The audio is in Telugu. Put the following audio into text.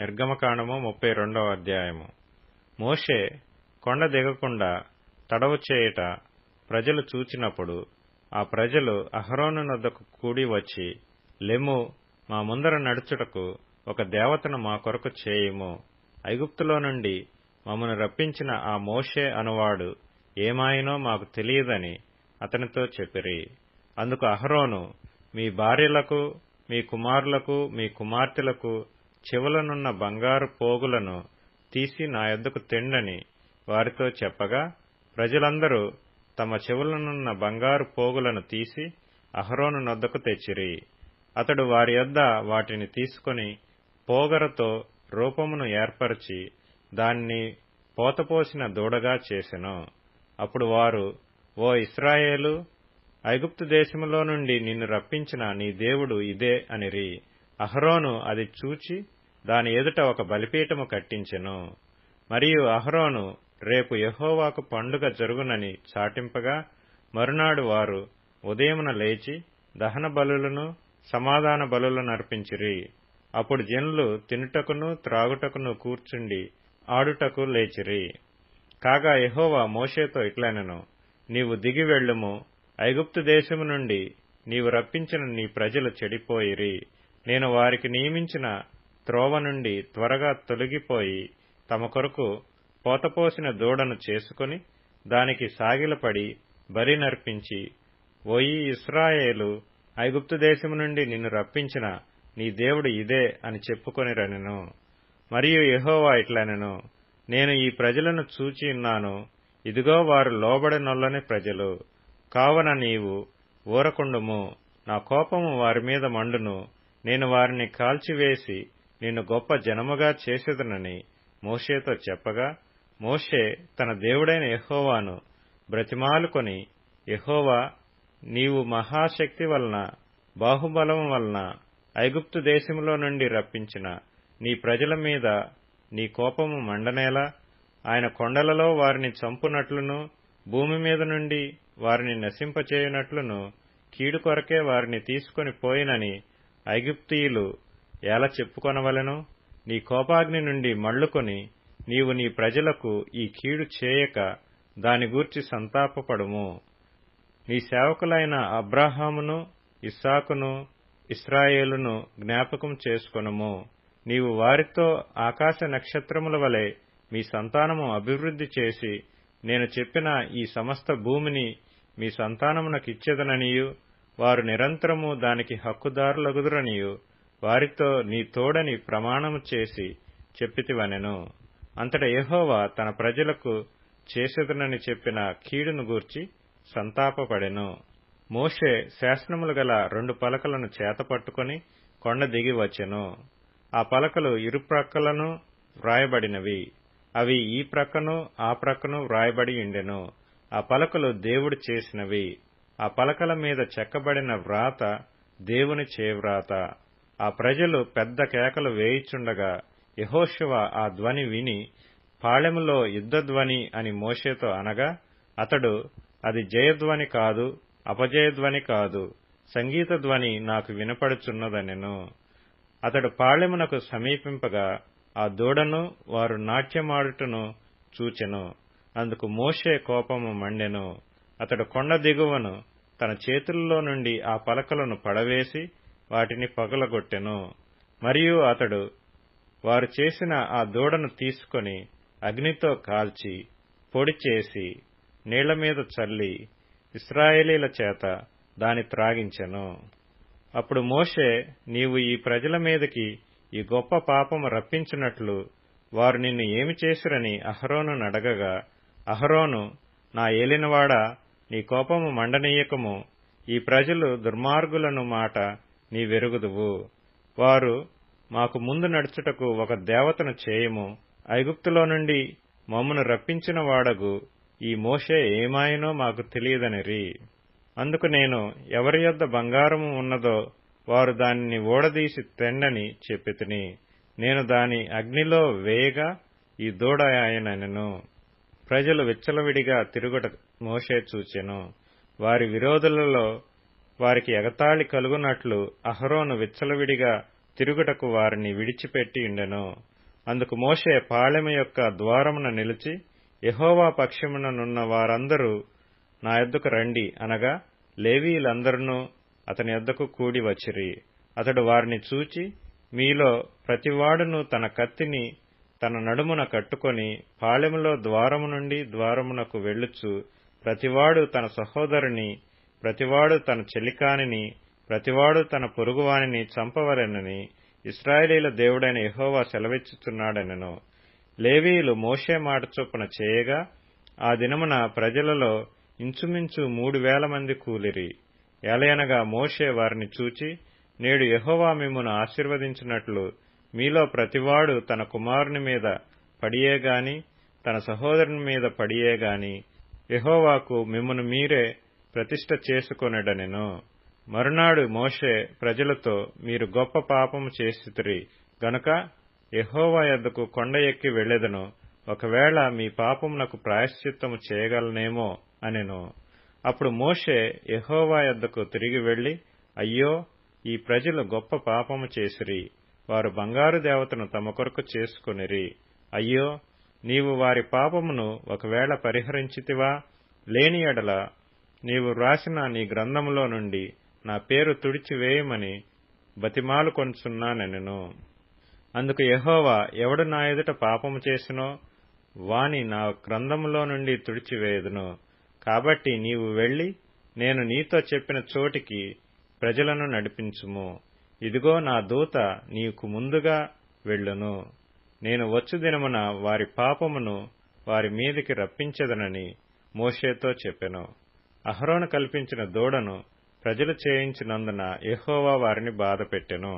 నిర్గమకాండము ముప్పై రెండవ అధ్యాయము. మోషే కొండ దిగకుండా తడవు చేయుట ప్రజలు చూచినప్పుడు ఆ ప్రజలు అహరోను నద్దకు కూడి వచ్చి లెము మా ముందర నడుచుటకు ఒక దేవతను మా కొరకు చేయుము. ఐగుప్తులో నుండి మమ్మను రప్పించిన ఆ మోషే అనువాడు ఏమాయినో మాకు తెలియదని అతనితో చెప్పిరి. అందుకు అహరోను మీ భార్యలకు మీ కుమారులకు మీ కుమార్తెలకు చెవులనున్న బంగారు పోగులను తీసి నా యొద్దకు తెండని వారితో చెప్పగా ప్రజలందరూ తమ చెవులనున్న బంగారు పోగులను తీసి అహరోను నొద్దకు తెచ్చిరి. అతడు వారి యొద్ద వాటిని తీసుకొని పోగరతో రూపమును ఏర్పరచి దాన్ని పోతపోసిన దూడగా చేసెను. అప్పుడు వారు ఓ ఇస్రాయేలు ఐగుప్తు దేశములో నుండి నిన్ను రప్పించిన నీ దేవుడు ఇదే అనిరి. అహరోను అది చూచి దాని ఎదుట ఒక బలిపీఠము కట్టించెను. మరియు అహరోను రేపు యహోవాకు పండుగ జరుగునని చాటింపగా మరునాడు వారు ఉదయమున లేచి దహన బలులను సమాధాన బలులను అర్పించిరి అప్పుడు జనులు తినుటకును త్రాగుటకును కూర్చుండి ఆడుటకు లేచిరి. కాగా యహోవా మోషేతో ఇట్లనెను నీవు దిగి వెళ్ళుము. ఐగుప్తు దేశము నుండి నీవు రప్పించిన నీ ప్రజలు చెడిపోయిరి. నేను వారికి నియమించిన త్రోవ నుండి త్వరగా తొలగిపోయి తమ కొరకు పోతపోసిన దూడను చేసుకుని దానికి సాగిలపడి బరి నర్పించి ఓయి ఇస్రాయేలు ఐగుప్తు దేశము నుండి నిన్ను రప్పించిన నీ దేవుడు ఇదే అని చెప్పుకొని రనెను మరియు యహోవా ఇట్లనెను నేను ఈ ప్రజలను చూచి ఉన్నాను. ఇదిగో వారు లోబడినొల్లని ప్రజలు. కావున నీవు ఊరకుండుము. నా కోపము వారి మీద మండును. నేను వారిని కాల్చివేసి నిన్ను గొప్ప జనముగా చేసేదనని మోషేతో చెప్పగా మోషే తన దేవుడైన యహోవాను బ్రతిమాలుకొని యహోవా నీవు మహాశక్తి వలన బాహుబలం వలన ఐగుప్తు దేశంలో నుండి రప్పించిన నీ ప్రజల మీద నీ కోపము మండనేలా? ఆయన కొండలలో వారిని చంపునట్లును భూమి మీద నుండి వారిని నశింపచేయునట్లును కీడు కొరకే వారిని తీసుకొని పోయినని ఐగుప్తీయులు ఎలా చెప్పుకొనవలెను? నీ కోపాగ్ని నుండి మళ్ళుకొని నీవు నీ ప్రజలకు ఈ కీడు చేయక దాని గూర్చి సంతాపపడుము. నీ సేవకులైన అబ్రాహామును ఇస్సాకును ఇస్రాయేలును జ్ఞాపకం చేసుకొనుము. నీవు వారితో ఆకాశ నక్షత్రముల వలె మీ సంతానము అభివృద్ధి చేసి నేను చెప్పిన ఈ సమస్త భూమిని మీ సంతానమునకిచ్చేదననియు. వారు నిరంతరము దానికి హక్కుదారులగుదురనియు. వారితో నీ తోడని ప్రమాణము చేసి చెప్పితివనెను. అంతట యహోవా తన ప్రజలకు చేసేదనని చెప్పిన కీడును గూర్చి సంతాపపడెను. మోషే శాసనములు గల రెండు పలకలను చేతపట్టుకుని కొండ దిగి వచ్చెను. ఆ పలకలు ఇరుప్రక్కలను వ్రాయబడినవి. అవి ఈ ప్రక్కను ఆ ప్రక్కను వ్రాయబడి ఉండెను. ఆ పలకలు దేవుడు చేసినవి. ఆ పలకల మీద చెక్కబడిన వ్రాత దేవుని చేవ్రాత. ఆ ప్రజలు పెద్ద కేకలు వేయిచుండగా యహోశివ ఆ ధ్వని విని పాళెములో యుద్ధధ్వని అని మోషేతో అనగా అతడు అది జయధ్వని కాదు అపజయధ్వని కాదు సంగీత ధ్వని నాకు వినపడుచున్నదనెను. అతడు పాళెమునకు సమీపింపగా ఆ దూడను వారు నాట్యమాడుటను చూచెను. అందుకు మోషే కోపము మండెను. అతడు కొండ దిగువను తన చేతుల్లో నుండి ఆ పలకలను పడవేసి వాటిని పగలగొట్టెను. మరియు అతడు వారు చేసిన ఆ దూడను తీసుకొని అగ్నితో కాల్చి పొడి చేసి నీళ్ళ మీద చల్లి ఇస్రాయేలీల చేత దాని త్రాగించెను. అప్పుడు మోషే నీవు ఈ ప్రజల మీదకి ఈ గొప్ప పాపము రప్పించినట్లు వారు నిన్ను ఏమి చేసిరని అహరోను నడగగా అహరోను నా ఏలినవాడా నీ కోపము మండనీయకము. ఈ ప్రజలు దుర్మార్గులను మాట నీ వెరుగుదువు వారు మాకు ముందు నడుచుటకు ఒక దేవతను చేయము. ఐగుప్తులో నుండి మమ్మను రప్పించిన వాడగు ఈ మోషే ఏమాయనో మాకు తెలియదనిరి. అందుకు నేను ఎవరి యొద్ద బంగారము ఉన్నదో వారు దానిని ఓడదీసి తెండని చెప్పితిని. నేను దాని అగ్నిలో వేయగా ఈ దూడ ఆయనను ప్రజలు విచ్చలవిడిగా తిరుగుట మోషే చూచెను. వారి విరోధులలో వారికి ఎగతాళి కలుగునట్లు అహరోను విచ్చలవిడిగా తిరుగుటకు వారిని విడిచిపెట్టి ఉండెను. అందుకు మోషే పాళెము యొక్క ద్వారమున నిలిచి యహోవా పక్షముననున్న వారందరూ నా యొద్దకు రండి అనగా లేవీలందరూ అతని యొద్దకు కూడి వచ్చిరి. అతడు వారిని చూచి మీలో ప్రతివాడును తన కత్తిని తన నడుమున కట్టుకొని పాళెములో ద్వారము నుండి ద్వారమునకు వెళ్ళుచు ప్రతివాడు తన సహోదరుని ప్రతివాడు తన చెలికానిని ప్రతివాడు తన పొరుగువానిని చంపవలెనని ఇస్రాయేలీల దేవుడైన యహోవా సెలవిచ్చుచున్నాడనెను. లేవీయులు మోషే మాట చొప్పున చేయగా ఆ దినమున ప్రజలలో ఇంచుమించు మూడు వేల మంది కూలిరి. ఎలయనగా మోషే వారిని చూచి నేడు యహోవా మిమ్మును ఆశీర్వదించినట్లు మీలో ప్రతివాడు తన కుమారుని మీద పడియేగాని తన సహోదరుని మీద పడియేగాని యహోవాకు మిమ్మును మీరే ప్రతిష్ట చేసుకొనెడనెను. మరునాడు మోషే ప్రజలతో మీరు గొప్ప పాపము చేసితిరి. గనుక యహోవా యొద్దకు కొండ ఎక్కి వెళ్ళెదను ఒకవేళ మీ పాపమునకు ప్రాయశ్చిత్తము చేయగలనేమో అనెను. అప్పుడు మోషే యహోవా యొద్దకు తిరిగి వెళ్ళి అయ్యో ఈ ప్రజలు గొప్ప పాపము చేసిరి. వారు బంగారు దేవతను తమ కొరకు చేసుకునిరి. అయ్యో నీవు వారి పాపమును ఒకవేళ పరిహరించితివా? లేని ఎడల నీవు వ్రాసిన నీ గ్రంథములో నుండి నా పేరు తుడిచివేయమని బతిమాలుకొంచున్నానెను అందుకు యహోవా ఎవడు నా ఎదుట పాపము చేసినో వాని నా గ్రంథములో నుండి తుడిచివేయదును. కాబట్టి నీవు వెళ్ళి నేను నీతో చెప్పిన చోటికి ప్రజలను నడిపించుము. ఇదిగో నా దూత నీకు ముందుగా వెళ్ళును. నేను వచ్చు దినమున వారి పాపమును వారి మీదికి రప్పించదనని మోషేతో చెప్పెను. అహరోను కల్పించిన దూడను ప్రజలు చేయించినందున ఎహోవా వారిని బాధపెట్టెను.